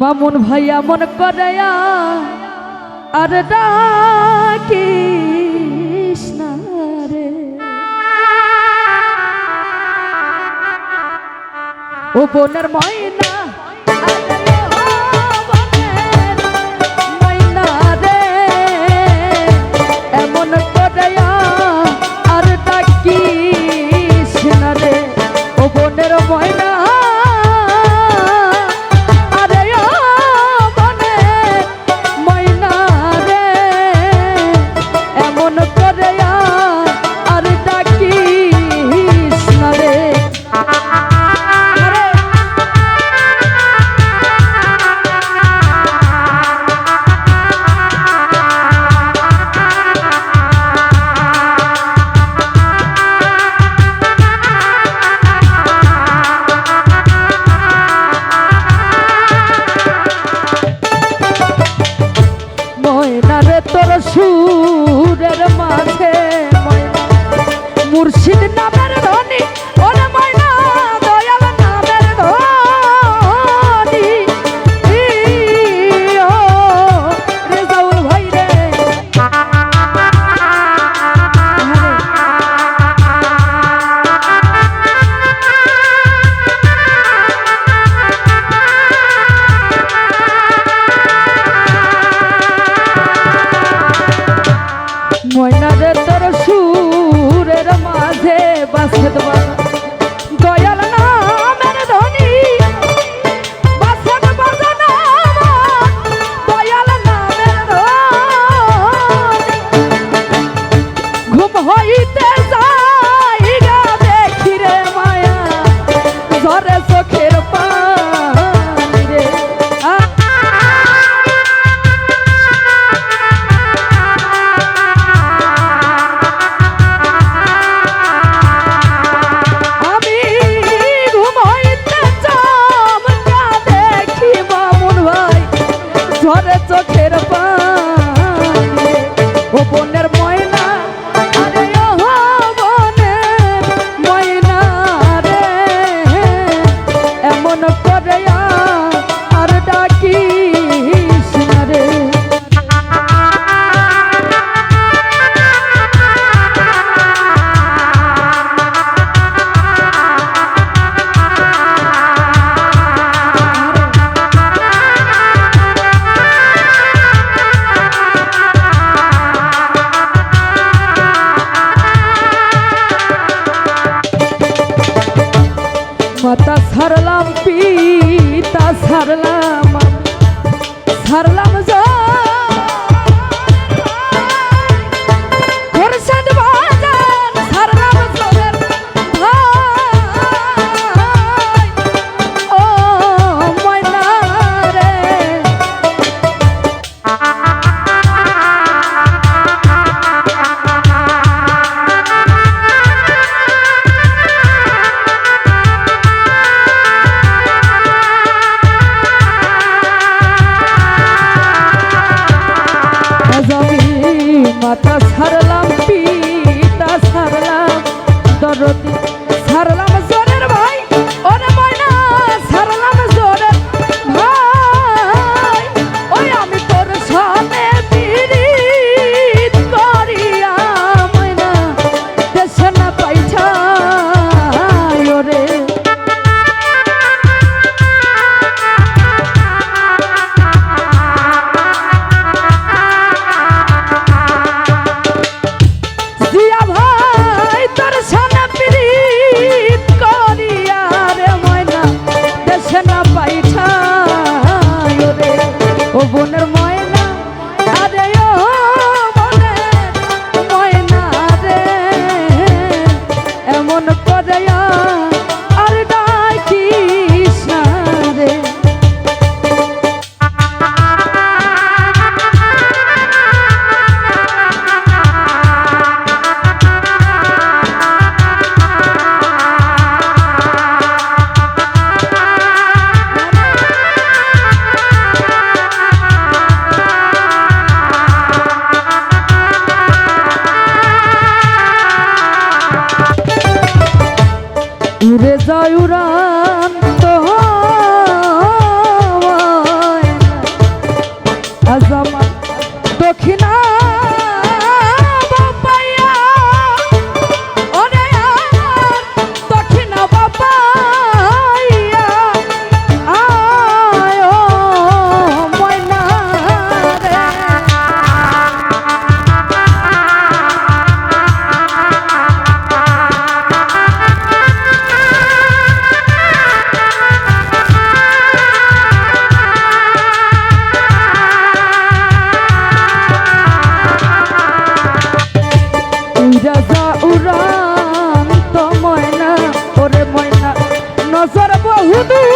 মামুন ভাইয়া মন করে আর ডাকি ও বোনের ময়না ময়না তোর সুরের মাঝে বাসত মাতা সারলাম পিতা সারলাম। বাতাস হারা woohoo!